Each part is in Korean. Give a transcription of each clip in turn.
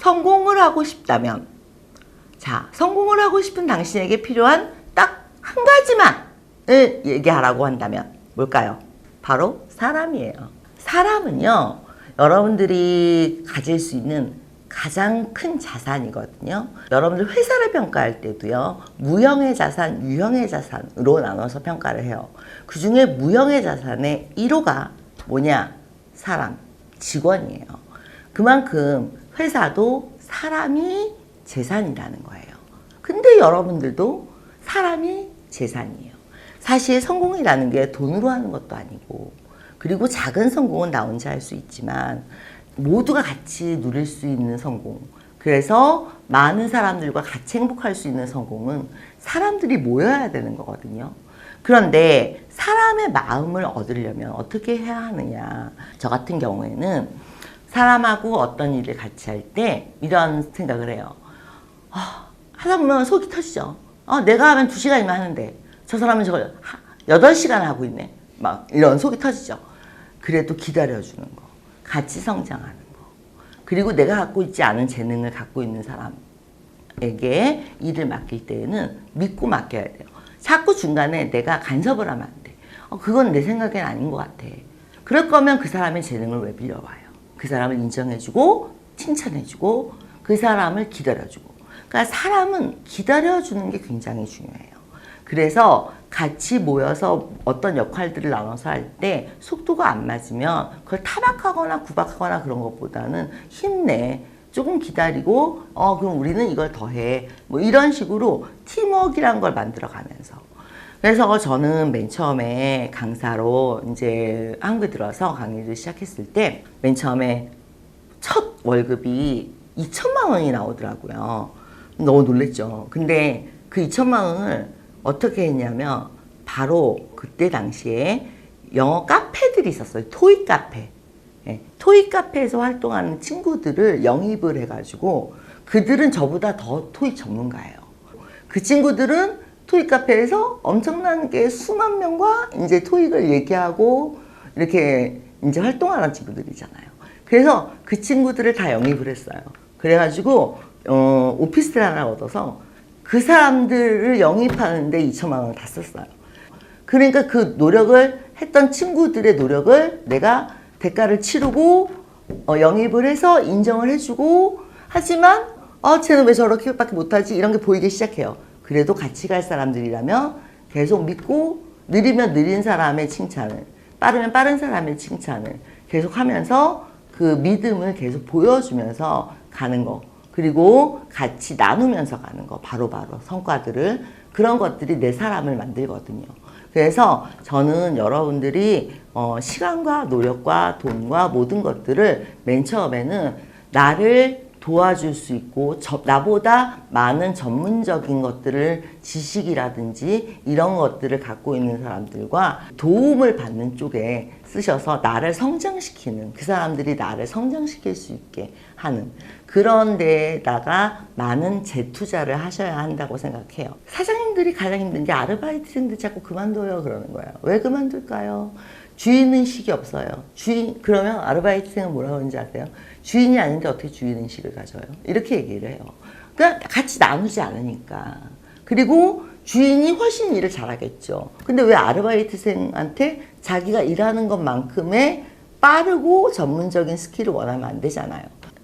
성공을 하고 싶다면 자, 성공을 하고 싶은 당신에게 필요한 딱 한 가지만을 얘기하라고 한다면 뭘까요? 바로 사람이에요. 사람은요, 여러분들이 가질 수 있는 가장 큰 자산이거든요. 여러분들 회사를 평가할 때도요, 무형의 자산, 유형의 자산으로 나눠서 평가를 해요. 그 중에 무형의 자산의 1호가 뭐냐? 사람, 직원이에요. 그만큼 회사도 사람이 재산이라는 거예요. 근데 여러분들도 사람이 재산이에요. 사실 성공이라는 게 돈으로 하는 것도 아니고, 그리고 작은 성공은 나 혼자 할 수 있지만, 모두가 같이 누릴 수 있는 성공. 그래서 많은 사람들과 같이 행복할 수 있는 성공은 사람들이 모여야 되는 거거든요. 그런데 사람의 마음을 얻으려면 어떻게 해야 하느냐. 저 같은 경우에는 사람하고 어떤 일을 같이 할 때 이런 생각을 해요. 아, 하다 보면 속이 터지죠. 아, 내가 하면 2시간이면 하는데 저 사람은 저걸 8시간 하고 있네. 막 이런 속이 터지죠. 그래도 기다려주는 거. 같이 성장하는 거. 그리고 내가 갖고 있지 않은 재능을 갖고 있는 사람에게 일을 맡길 때에는 믿고 맡겨야 돼요. 자꾸 중간에 내가 간섭을 하면 안 돼. 어, 그건 내 생각엔 아닌 것 같아. 그럴 거면 그 사람의 재능을 왜 빌려와요? 그 사람을 인정해주고, 칭찬해주고, 그 사람을 기다려주고. 그러니까 사람은 기다려주는 게 굉장히 중요해요. 그래서 같이 모여서 어떤 역할들을 나눠서 할 때 속도가 안 맞으면 그걸 타박하거나 구박하거나 그런 것보다는 힘내. 조금 기다리고, 어, 그럼 우리는 이걸 더 해. 뭐 이런 식으로 팀워크란 걸 만들어 가면서. 그래서 저는 맨 처음에 강사로 이제 한국에 들어서 강의를 시작했을 때 맨 처음에 첫 월급이 2천만 원이 나오더라고요. 너무 놀랬죠. 근데 그 2천만 원을 어떻게 했냐면 바로 그때 당시에 영어 카페들이 있었어요. 토익 카페. 예, 토익 카페에서 활동하는 친구들을 영입을 해가지고 그들은 저보다 더 토익 전문가예요. 그 친구들은 토익 카페에서 엄청나게 수만 명과 이제 토익을 얘기하고 이렇게 이제 활동하는 친구들이잖아요. 그래서 그 친구들을 다 영입을 했어요. 그래가지고 어, 오피스텔 하나 얻어서 그 사람들을 영입하는데 2천만 원을 다 썼어요. 그러니까 그 노력을 했던 친구들의 노력을 내가 대가를 치르고 어, 영입을 해서 인정을 해주고 하지만 어 쟤는 왜 저렇게밖에 못하지 이런 게 보이기 시작해요. 그래도 같이 갈 사람들이라면 계속 믿고 느리면 느린 사람의 칭찬을 빠르면 빠른 사람의 칭찬을 계속 하면서 그 믿음을 계속 보여주면서 가는 거. 그리고 같이 나누면서 가는 거. 바로바로 성과들을. 그런 것들이 내 사람을 만들거든요. 그래서 저는 여러분들이 어, 시간과 노력과 돈과 모든 것들을 맨 처음에는 나를 도와줄 수 있고 저, 나보다 많은 전문적인 것들을 지식이라든지 이런 것들을 갖고 있는 사람들과 도움을 받는 쪽에 쓰셔서 나를 성장시키는 그 사람들이 나를 성장시킬 수 있게 하는 그런 데에다가 많은 재투자를 하셔야 한다고 생각해요. 사장님들이 가장 힘든 게 아르바이트생들 자꾸 그만둬요 그러는 거예요. 왜 그만둘까요? 주인의식이 없어요. 주인, 그러면 아르바이트생은 뭐라고 하는지 아세요? 주인이 아닌데 어떻게 주인의식을 가져요? 이렇게 얘기를 해요. 그러니까 같이 나누지 않으니까. 그리고 주인이 훨씬 일을 잘하겠죠. 근데 왜 아르바이트생한테 자기가 일하는 것만큼의 빠르고 전문적인 스킬을 원하면 안 되잖아요.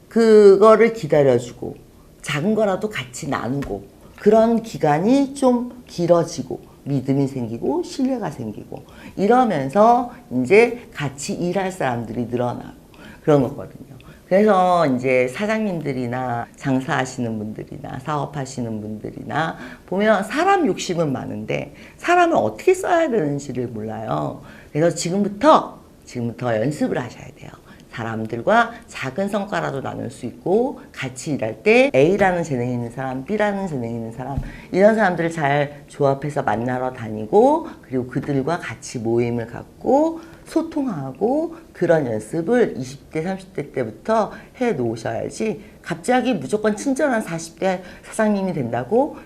그거를 기다려주고, 작은 거라도 같이 나누고, 그런 기간이 좀 길어지고, 믿음이 생기고, 신뢰가 생기고, 이러면서 이제 같이 일할 사람들이 늘어나고, 그런 거거든요. 그래서 이제 사장님들이나 장사하시는 분들이나 사업하시는 분들이나 보면 사람 욕심은 많은데 사람을 어떻게 써야 되는지를 몰라요. 그래서 지금부터 지금부터 연습을 하셔야 돼요. 사람들과 작은 성과라도 나눌 수 있고 같이 일할 때 A라는 재능이 있는 사람, B라는 재능이 있는 사람 이런 사람들을 잘 조합해서 만나러 다니고 그리고 그들과 같이 모임을 갖고 소통하고 그런 연습을 20대, 30대 때부터 해 놓으셔야지 갑자기 무조건 친절한 40대 사장님이 된다고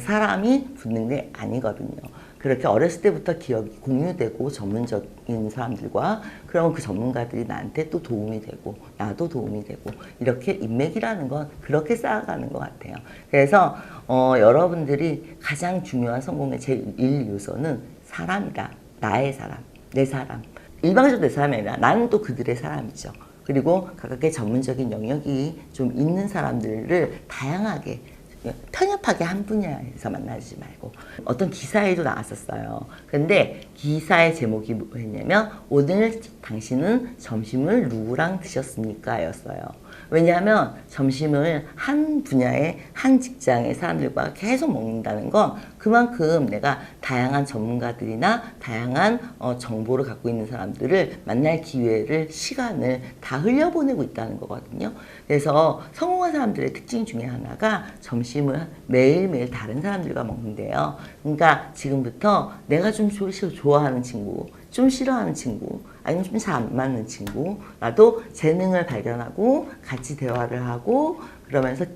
사람이 붙는 게 아니거든요. 그렇게 어렸을 때부터 기억이 공유되고 전문적인 사람들과 그러면 그 전문가들이 나한테 또 도움이 되고 나도 도움이 되고 이렇게 인맥이라는 건 그렇게 쌓아가는 것 같아요. 그래서 어, 여러분들이 가장 중요한 성공의 제1 요소는 사람이다. 나의 사람, 내 사람. 일방적으로 내 사람이 아니라 나는 또 그들의 사람이죠. 그리고 각각의 전문적인 영역이 좀 있는 사람들을 다양하게 편협하게 한 분야에서 만나지 말고 어떤 기사에도 나왔었어요. 근데 기사의 제목이 뭐였냐면 오늘 당신은 점심을 누구랑 드셨습니까? 였어요. 왜냐하면 점심을 한 분야의 한 직장의 사람들과 계속 먹는다는 건 그만큼 내가 다양한 전문가들이나 다양한 어, 정보를 갖고 있는 사람들을 만날 기회를 시간을 다 흘려보내고 있다는 거거든요. 그래서 성공한 사람들의 특징 중에 하나가 점심을 매일매일 다른 사람들과 먹는데요. 그러니까 지금부터 내가 좀 조- 좋아하는 친구, 좀 싫어하는 친구, 아니면 좀 잘 안 맞는 친구, 나도 재능을 발견하고 같이 대화를 하고 그러면서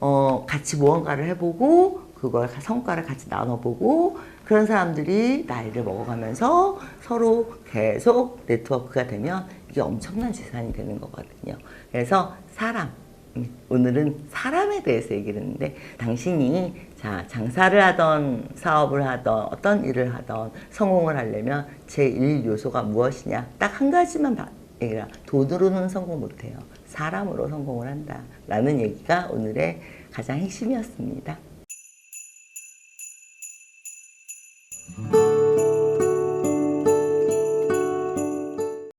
어, 같이 무언가를 해보고 그걸 성과를 같이 나눠보고 그런 사람들이 나이를 먹어가면서 서로 계속 네트워크가 되면 이게 엄청난 재산이 되는 거거든요. 그래서 사람, 음, 오늘은 사람에 대해서 얘기를 했는데 당신이 자 장사를 하던 사업을 하던 어떤 일을 하던 성공을 하려면 제1 요소가 무엇이냐? 딱 한 가지만 봐- 얘기라. 돈으로는 성공 못해요. 사람으로 성공을 한다라는 얘기가 오늘의 가장 핵심이었습니다.